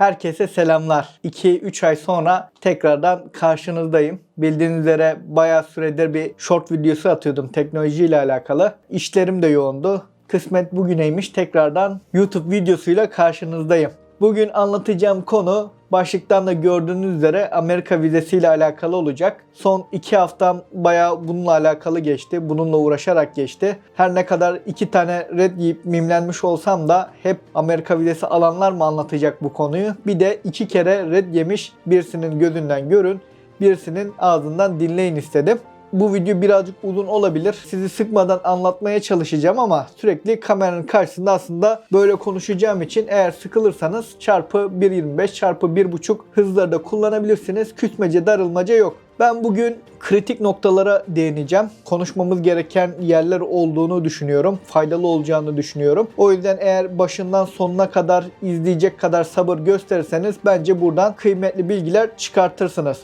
Herkese selamlar. 2-3 ay sonra tekrardan karşınızdayım. Bildiğiniz üzere bayağı süredir bir short videosu atıyordum teknolojiyle alakalı. İşlerim de yoğundu. Kısmet bugüneymiş tekrardan YouTube videosuyla karşınızdayım. Bugün anlatacağım konu başlıktan da gördüğünüz üzere Amerika vizesiyle alakalı olacak. Son iki haftam bayağı bununla alakalı geçti. Bununla uğraşarak geçti. Her ne kadar iki tane red yiyip mimlenmiş olsam da hep Amerika vizesi alanlar mı anlatacak bu konuyu? Bir de iki kere red yemiş birisinin gözünden görün, birisinin ağzından dinleyin istedim. Bu video birazcık uzun olabilir. Sizi sıkmadan anlatmaya çalışacağım ama sürekli kameranın karşısında aslında böyle konuşacağım için eğer sıkılırsanız çarpı 1.25 çarpı 1.5 hızları da kullanabilirsiniz. Küsmece darılmaca yok. Ben bugün kritik noktalara değineceğim. Konuşmamız gereken yerler olduğunu düşünüyorum. Faydalı olacağını düşünüyorum. O yüzden eğer başından sonuna kadar izleyecek kadar sabır gösterirseniz bence buradan kıymetli bilgiler çıkartırsınız.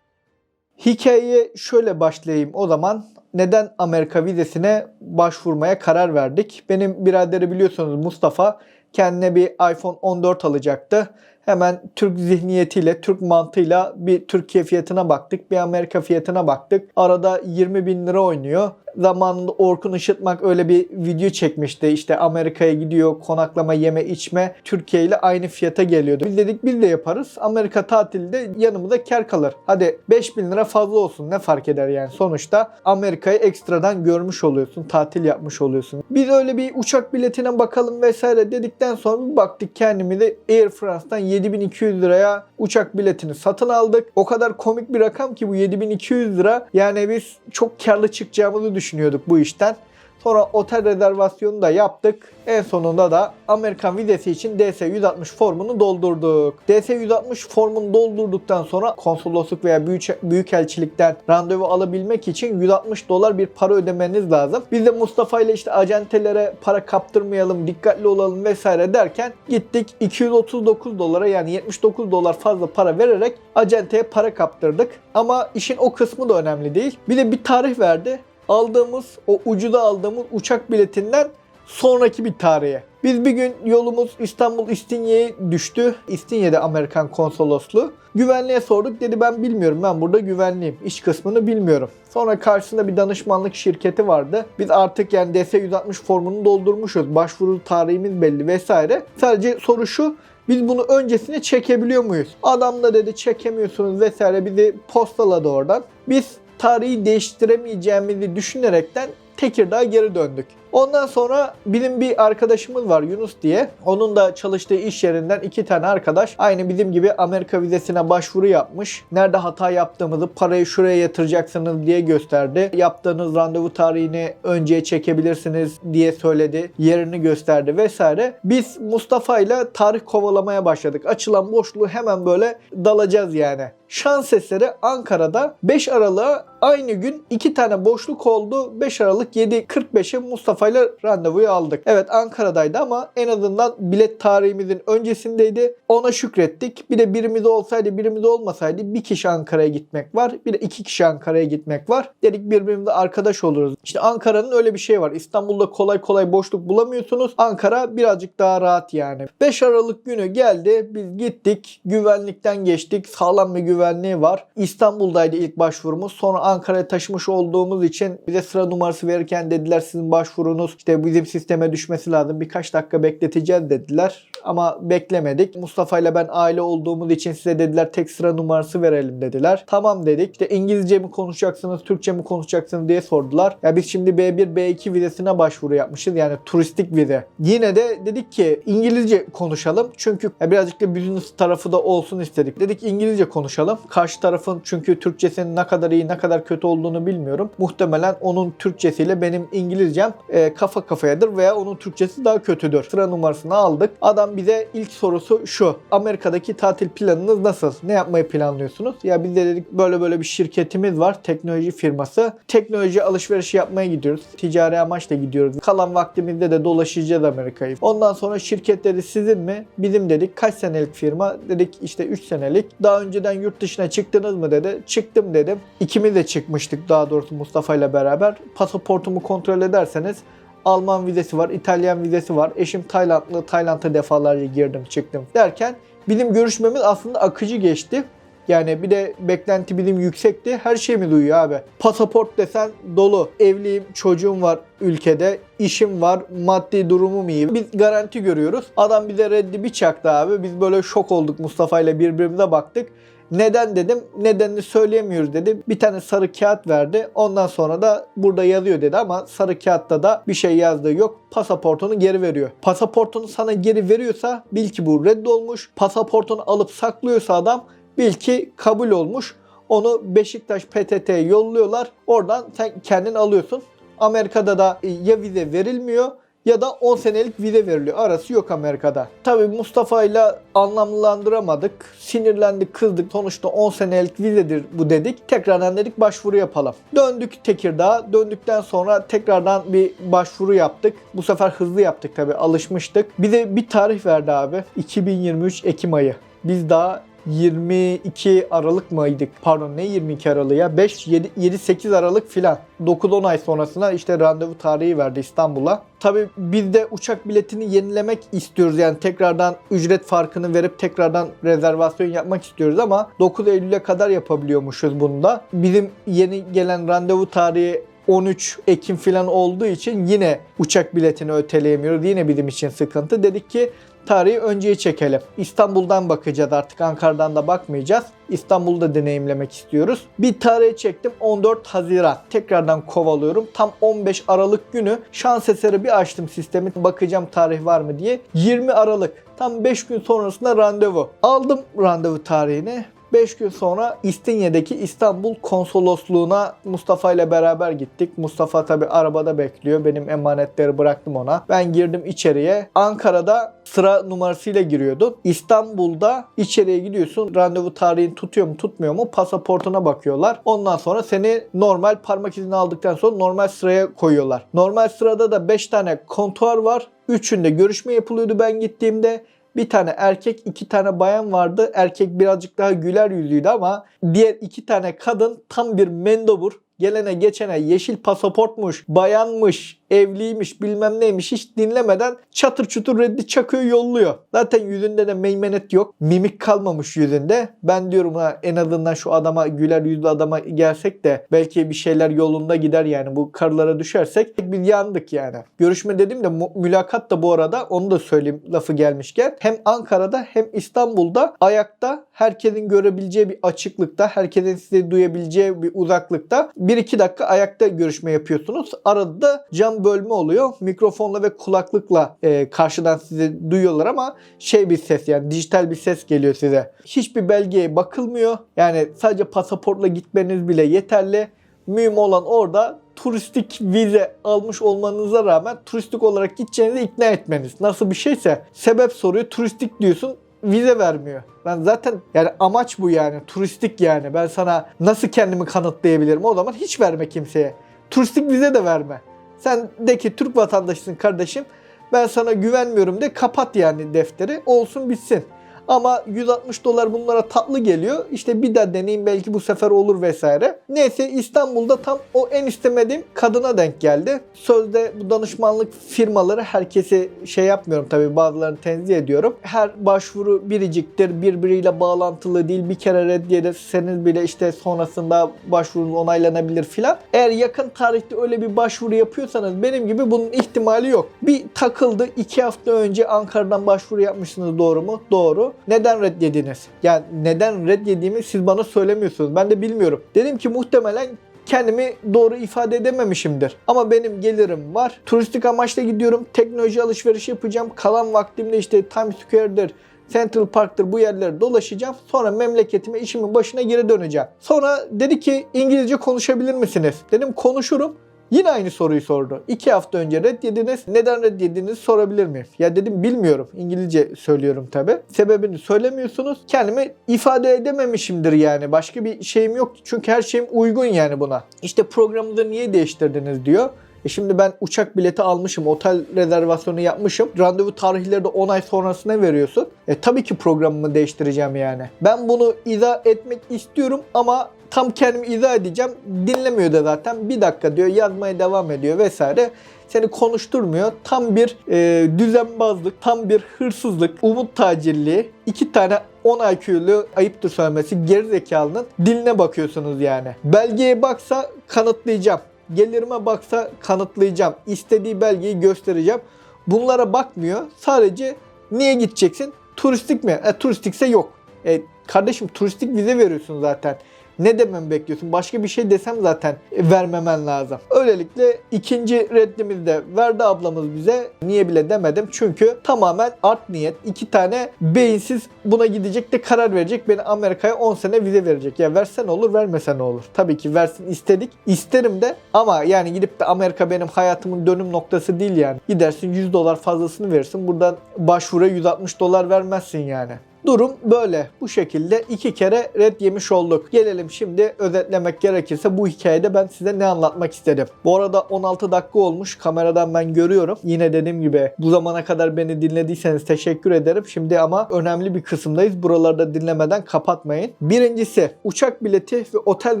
Hikayeye şöyle başlayayım o zaman. Neden Amerika vizesine başvurmaya karar verdik? Benim biraderi biliyorsunuz Mustafa kendine bir iPhone 14 alacaktı. Hemen Türk zihniyetiyle, Türk mantığıyla bir Türkiye fiyatına baktık, bir Amerika fiyatına baktık. Arada 20 bin lira oynuyor. Zamanında Orkun Işıtmak öyle bir video çekmişti. İşte Amerika'ya gidiyor, konaklama, yeme, içme Türkiye ile aynı fiyata geliyordu. Biz dedik biz de yaparız. Amerika tatilde yanımıza kar kalır. Hadi 5 bin lira fazla olsun ne fark eder yani. Sonuçta Amerika'yı ekstradan görmüş oluyorsun, tatil yapmış oluyorsun. Biz öyle bir uçak biletine bakalım vesaire dedikten sonra bir baktık kendimize Air France'dan 7200 liraya uçak biletini satın aldık. O kadar komik bir rakam ki bu 7200 lira. Yani biz çok karlı çıkacağımızı düşünüyorduk bu işten. Sonra otel rezervasyonu da yaptık. En sonunda da Amerikan vizesi için DS-160 formunu doldurduk. DS-160 formunu doldurduktan sonra konsolosluk veya büyük, büyükelçilikten randevu alabilmek için 160 dolar bir para ödemeniz lazım. Biz de Mustafa ile işte acentelere para kaptırmayalım, dikkatli olalım vesaire derken gittik 239 dolara yani 79 dolar fazla para vererek acenteye para kaptırdık. Ama işin o kısmı da önemli değil. Bir de bir tarih verdi aldığımız o ucuda aldığımız uçak biletinden sonraki bir tarihe. Biz bir gün yolumuz İstanbul İstinye'ye düştü. İstinye'de Amerikan konsolosluğu. Güvenliğe sorduk. Dedi ben bilmiyorum. Ben burada güvenliyim. İş kısmını bilmiyorum. Sonra karşısında bir danışmanlık şirketi vardı. Biz artık yani DS-160 formunu doldurmuşuz. Başvuru tarihimiz belli vesaire. Sadece soru şu. Biz bunu öncesine çekebiliyor muyuz? Adam da dedi çekemiyorsunuz vesaire bizi postaladı oradan. Biz tarihi değiştiremeyeceğimizi düşünerekten Tekirdağ'a geri döndük. Ondan sonra bizim bir arkadaşımız var Yunus diye. Onun da çalıştığı iş yerinden iki tane arkadaş aynı bizim gibi Amerika vizesine başvuru yapmış. Nerede hata yaptığımızı parayı şuraya yatıracaksınız diye gösterdi. Yaptığınız randevu tarihini önceye çekebilirsiniz diye söyledi. Yerini gösterdi vesaire. Biz Mustafa ile tarih kovalamaya başladık. Açılan boşluğu hemen böyle dalacağız yani. Şans eseri Ankara'da 5 Aralık'a aynı gün 2 tane boşluk oldu. 5 Aralık 7.45'e Mustafa ile randevuyu aldık. Evet Ankara'daydı ama en azından bilet tarihimizin öncesindeydi. Ona şükrettik. Bir de birimiz olsaydı birimiz olmasaydı bir kişi Ankara'ya gitmek var. Bir de iki kişi Ankara'ya gitmek var. Dedik birbirimize arkadaş oluruz. İşte Ankara'nın öyle bir şey var. İstanbul'da kolay kolay boşluk bulamıyorsunuz. Ankara birazcık daha rahat yani. 5 Aralık günü geldi. Biz gittik. Güvenlikten geçtik. Sağlam bir güvenliği var. İstanbul'daydı ilk başvurumuz. Sonra Ankara'ya taşımış olduğumuz için bize sıra numarası verirken dediler sizin başvurunuz işte bizim sisteme düşmesi lazım. Birkaç dakika bekleteceğiz dediler. Ama beklemedik. Mustafa ile ben aile olduğumuz için size dediler tek sıra numarası verelim dediler. Tamam dedik. İşte İngilizce mi konuşacaksınız, Türkçe mi konuşacaksınız diye sordular. Ya biz şimdi B1, B2 vizesine başvuru yapmışız. Yani turistik vize. Yine de dedik ki İngilizce konuşalım. Çünkü birazcık da business tarafı da olsun istedik. Dedik İngilizce konuşalım. Karşı tarafın çünkü Türkçesinin ne kadar iyi ne kadar kötü olduğunu bilmiyorum. Muhtemelen onun Türkçesiyle benim İngilizcem e, kafa kafayadır veya onun Türkçesi daha kötüdür. Sıra numarasını aldık. Adam bize ilk sorusu şu. Amerika'daki tatil planınız nasıl? Ne yapmayı planlıyorsunuz? Ya biz de dedik böyle böyle bir şirketimiz var. Teknoloji firması. Teknoloji alışverişi yapmaya gidiyoruz. Ticari amaçla gidiyoruz. Kalan vaktimizde de dolaşacağız Amerika'yı. Ondan sonra şirket dedi sizin mi? Bizim dedik. Kaç senelik firma? Dedik işte 3 senelik. Daha önceden yurt dışına çıktınız mı dedi. Çıktım dedim. İkimiz de çıkmıştık daha doğrusu Mustafa ile beraber. Pasaportumu kontrol ederseniz Alman vizesi var, İtalyan vizesi var. Eşim Taylandlı, Tayland'a defalarca girdim çıktım derken bizim görüşmemiz aslında akıcı geçti. Yani bir de beklenti bilim yüksekti. Her şeyimi duyuyor abi. Pasaport desen dolu. Evliyim, çocuğum var ülkede. işim var, maddi durumum iyi. Biz garanti görüyoruz. Adam bize reddi bir çaktı abi. Biz böyle şok olduk Mustafa ile birbirimize baktık. Neden dedim. Nedenini söyleyemiyoruz dedi. Bir tane sarı kağıt verdi. Ondan sonra da burada yazıyor dedi ama sarı kağıtta da bir şey yazdığı yok. Pasaportunu geri veriyor. Pasaportunu sana geri veriyorsa bil ki bu reddolmuş. Pasaportunu alıp saklıyorsa adam bil ki kabul olmuş. Onu Beşiktaş PTT'ye yolluyorlar. Oradan sen kendin alıyorsun. Amerika'da da ya vize verilmiyor ya da 10 senelik vize veriliyor. Arası yok Amerika'da. Tabi Mustafa ile anlamlandıramadık. Sinirlendik, kızdık. Sonuçta 10 senelik vizedir bu dedik. Tekrardan dedik başvuru yapalım. Döndük Tekirdağ'a. Döndükten sonra tekrardan bir başvuru yaptık. Bu sefer hızlı yaptık tabi alışmıştık. Bize bir tarih verdi abi. 2023 Ekim ayı. Biz daha 22 Aralık mıydık? Pardon ne 22 Aralık ya? 5 7 7 8 Aralık filan. 9-10 ay sonrasına işte randevu tarihi verdi İstanbul'a. Tabii biz de uçak biletini yenilemek istiyoruz. Yani tekrardan ücret farkını verip tekrardan rezervasyon yapmak istiyoruz ama 9 Eylül'e kadar yapabiliyormuşuz bunu da. Bizim yeni gelen randevu tarihi 13 Ekim falan olduğu için yine uçak biletini öteleyemiyoruz. Yine bizim için sıkıntı. Dedik ki tarihi önceye çekelim. İstanbul'dan bakacağız artık Ankara'dan da bakmayacağız. İstanbul'da deneyimlemek istiyoruz. Bir tarihe çektim 14 Haziran. Tekrardan kovalıyorum. Tam 15 Aralık günü şans eseri bir açtım sistemi. Bakacağım tarih var mı diye. 20 Aralık. Tam 5 gün sonrasında randevu. Aldım randevu tarihini. 5 gün sonra İstinye'deki İstanbul konsolosluğuna Mustafa ile beraber gittik. Mustafa tabi arabada bekliyor. Benim emanetleri bıraktım ona. Ben girdim içeriye. Ankara'da sıra numarasıyla giriyordun. İstanbul'da içeriye gidiyorsun. Randevu tarihini tutuyor mu tutmuyor mu pasaportuna bakıyorlar. Ondan sonra seni normal parmak izini aldıktan sonra normal sıraya koyuyorlar. Normal sırada da 5 tane kontuar var. Üçünde görüşme yapılıyordu ben gittiğimde. Bir tane erkek, iki tane bayan vardı. Erkek birazcık daha güler yüzlüydü ama diğer iki tane kadın tam bir mendobur. Gelene geçene yeşil pasaportmuş, bayanmış, evliymiş, bilmem neymiş hiç dinlemeden çatır çutur reddi çakıyor yolluyor. Zaten yüzünde de meymenet yok. Mimik kalmamış yüzünde. Ben diyorum ha en azından şu adama güler yüzlü adama gelsek de belki bir şeyler yolunda gider yani bu karlara düşersek biz yandık yani. Görüşme dedim de mülakat da bu arada onu da söyleyeyim lafı gelmişken hem Ankara'da hem İstanbul'da ayakta herkesin görebileceği bir açıklıkta herkesin sizi duyabileceği bir uzaklıkta 1-2 dakika ayakta görüşme yapıyorsunuz. Arada da cam bölme oluyor. Mikrofonla ve kulaklıkla e, karşıdan sizi duyuyorlar ama şey bir ses yani dijital bir ses geliyor size. Hiçbir belgeye bakılmıyor. Yani sadece pasaportla gitmeniz bile yeterli. Mühim olan orada turistik vize almış olmanıza rağmen turistik olarak gideceğinizi ikna etmeniz. Nasıl bir şeyse sebep soruyor turistik diyorsun vize vermiyor. Ben zaten yani amaç bu yani turistik yani. Ben sana nasıl kendimi kanıtlayabilirim? O zaman hiç verme kimseye. Turistik vize de verme. Sen de ki Türk vatandaşısın kardeşim. Ben sana güvenmiyorum de kapat yani defteri. Olsun bitsin. Ama 160 dolar bunlara tatlı geliyor. İşte bir daha deneyim belki bu sefer olur vesaire. Neyse İstanbul'da tam o en istemediğim kadına denk geldi. Sözde bu danışmanlık firmaları herkesi şey yapmıyorum tabii bazılarını tenzih ediyorum. Her başvuru biriciktir, birbiriyle bağlantılı değil. Bir kere reddederseniz bile işte sonrasında başvurunuz onaylanabilir filan. Eğer yakın tarihte öyle bir başvuru yapıyorsanız benim gibi bunun ihtimali yok. Bir takıldı iki hafta önce Ankara'dan başvuru yapmışsınız doğru mu? Doğru. Neden reddediniz? Yani neden reddediğimi siz bana söylemiyorsunuz. Ben de bilmiyorum. Dedim ki muhtemelen kendimi doğru ifade edememişimdir. Ama benim gelirim var. Turistik amaçla gidiyorum. Teknoloji alışverişi yapacağım. Kalan vaktimde işte Times Square'dir, Central Park'tır bu yerleri dolaşacağım. Sonra memleketime işimin başına geri döneceğim. Sonra dedi ki İngilizce konuşabilir misiniz? Dedim konuşurum. Yine aynı soruyu sordu. İki hafta önce reddediniz. Neden reddedinizi sorabilir miyim? Ya dedim bilmiyorum. İngilizce söylüyorum tabi. Sebebini söylemiyorsunuz. Kendimi ifade edememişimdir yani. Başka bir şeyim yok. Çünkü her şeyim uygun yani buna. İşte programınızı niye değiştirdiniz diyor. E şimdi ben uçak bileti almışım, otel rezervasyonu yapmışım. Randevu tarihleri de 10 ay sonrasına veriyorsun. E tabii ki programımı değiştireceğim yani. Ben bunu izah etmek istiyorum ama tam kendimi izah edeceğim. Dinlemiyor da zaten. Bir dakika diyor yazmaya devam ediyor vesaire. Seni konuşturmuyor. Tam bir e, düzenbazlık, tam bir hırsızlık, umut tacirliği. iki tane 10 IQ'lu ayıptır söylemesi gerizekalının diline bakıyorsunuz yani. Belgeye baksa kanıtlayacağım. Gelirime baksa kanıtlayacağım. İstediği belgeyi göstereceğim. Bunlara bakmıyor. Sadece niye gideceksin? Turistik mi? E, turistikse yok. E, kardeşim turistik vize veriyorsun zaten. Ne demem bekliyorsun? Başka bir şey desem zaten vermemen lazım. Öylelikle ikinci reddimizi de verdi ablamız bize. Niye bile demedim. Çünkü tamamen art niyet. iki tane beyinsiz buna gidecek de karar verecek. Beni Amerika'ya 10 sene vize verecek. Ya versen olur vermesen olur. Tabii ki versin istedik. İsterim de ama yani gidip de Amerika benim hayatımın dönüm noktası değil yani. Gidersin 100 dolar fazlasını verirsin. Buradan başvura 160 dolar vermezsin yani. Durum böyle. Bu şekilde iki kere red yemiş olduk. Gelelim şimdi özetlemek gerekirse bu hikayede ben size ne anlatmak istedim. Bu arada 16 dakika olmuş. Kameradan ben görüyorum. Yine dediğim gibi bu zamana kadar beni dinlediyseniz teşekkür ederim. Şimdi ama önemli bir kısımdayız. Buralarda dinlemeden kapatmayın. Birincisi uçak bileti ve otel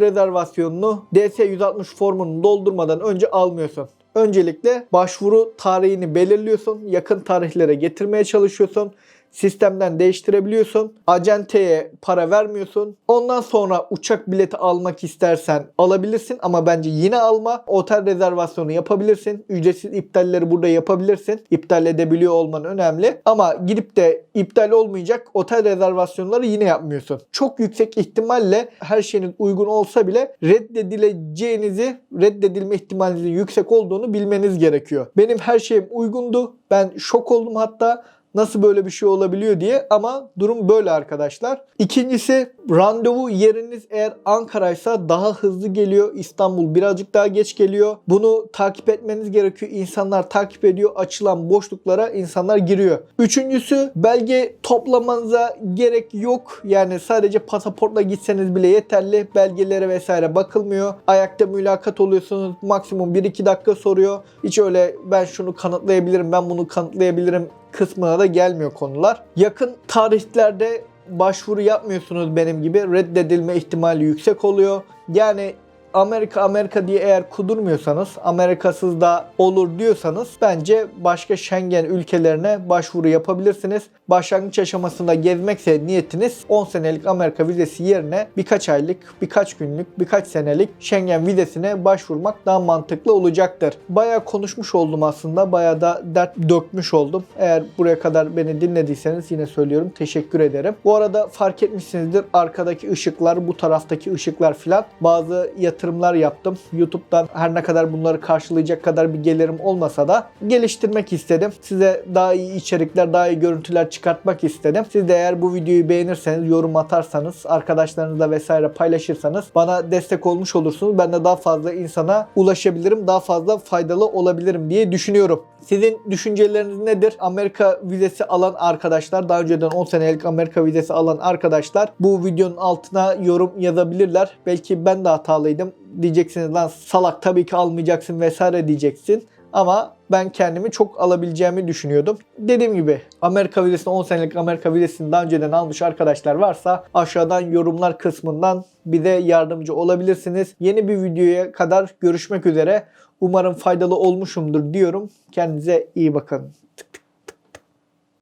rezervasyonunu DS-160 formunu doldurmadan önce almıyorsun. Öncelikle başvuru tarihini belirliyorsun. Yakın tarihlere getirmeye çalışıyorsun sistemden değiştirebiliyorsun. Acenteye para vermiyorsun. Ondan sonra uçak bileti almak istersen alabilirsin ama bence yine alma. Otel rezervasyonu yapabilirsin. Ücretsiz iptalleri burada yapabilirsin. İptal edebiliyor olman önemli. Ama gidip de iptal olmayacak otel rezervasyonları yine yapmıyorsun. Çok yüksek ihtimalle her şeyin uygun olsa bile reddedileceğinizi, reddedilme ihtimalinizin yüksek olduğunu bilmeniz gerekiyor. Benim her şeyim uygundu. Ben şok oldum hatta nasıl böyle bir şey olabiliyor diye ama durum böyle arkadaşlar. İkincisi randevu yeriniz eğer Ankara'ysa daha hızlı geliyor. İstanbul birazcık daha geç geliyor. Bunu takip etmeniz gerekiyor. İnsanlar takip ediyor. Açılan boşluklara insanlar giriyor. Üçüncüsü belge toplamanıza gerek yok. Yani sadece pasaportla gitseniz bile yeterli. Belgelere vesaire bakılmıyor. Ayakta mülakat oluyorsunuz. Maksimum 1-2 dakika soruyor. Hiç öyle ben şunu kanıtlayabilirim, ben bunu kanıtlayabilirim kısmına da gelmiyor konular. Yakın tarihlerde başvuru yapmıyorsunuz benim gibi reddedilme ihtimali yüksek oluyor. Yani Amerika Amerika diye eğer kudurmuyorsanız, Amerikasız da olur diyorsanız bence başka Schengen ülkelerine başvuru yapabilirsiniz. Başlangıç aşamasında gezmekse niyetiniz 10 senelik Amerika vizesi yerine birkaç aylık, birkaç günlük, birkaç senelik Schengen vizesine başvurmak daha mantıklı olacaktır. Bayağı konuşmuş oldum aslında. Bayağı da dert dökmüş oldum. Eğer buraya kadar beni dinlediyseniz yine söylüyorum. Teşekkür ederim. Bu arada fark etmişsinizdir arkadaki ışıklar, bu taraftaki ışıklar filan bazı yatırımlar yaptım. YouTube'dan her ne kadar bunları karşılayacak kadar bir gelirim olmasa da geliştirmek istedim. Size daha iyi içerikler, daha iyi görüntüler çıkartmak istedim. Siz de eğer bu videoyu beğenirseniz, yorum atarsanız, arkadaşlarınızla vesaire paylaşırsanız bana destek olmuş olursunuz. Ben de daha fazla insana ulaşabilirim, daha fazla faydalı olabilirim diye düşünüyorum. Sizin düşünceleriniz nedir? Amerika vizesi alan arkadaşlar, daha önceden 10 senelik Amerika vizesi alan arkadaşlar bu videonun altına yorum yazabilirler. Belki ben de hatalıydım. Diyeceksiniz lan salak tabii ki almayacaksın vesaire diyeceksin. Ama ben kendimi çok alabileceğimi düşünüyordum. Dediğim gibi Amerika vizesini 10 senelik Amerika vizesini daha önceden almış arkadaşlar varsa aşağıdan yorumlar kısmından bize yardımcı olabilirsiniz. Yeni bir videoya kadar görüşmek üzere. Umarım faydalı olmuşumdur diyorum. Kendinize iyi bakın.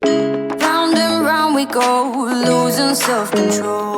Round and round we go, losing self control. I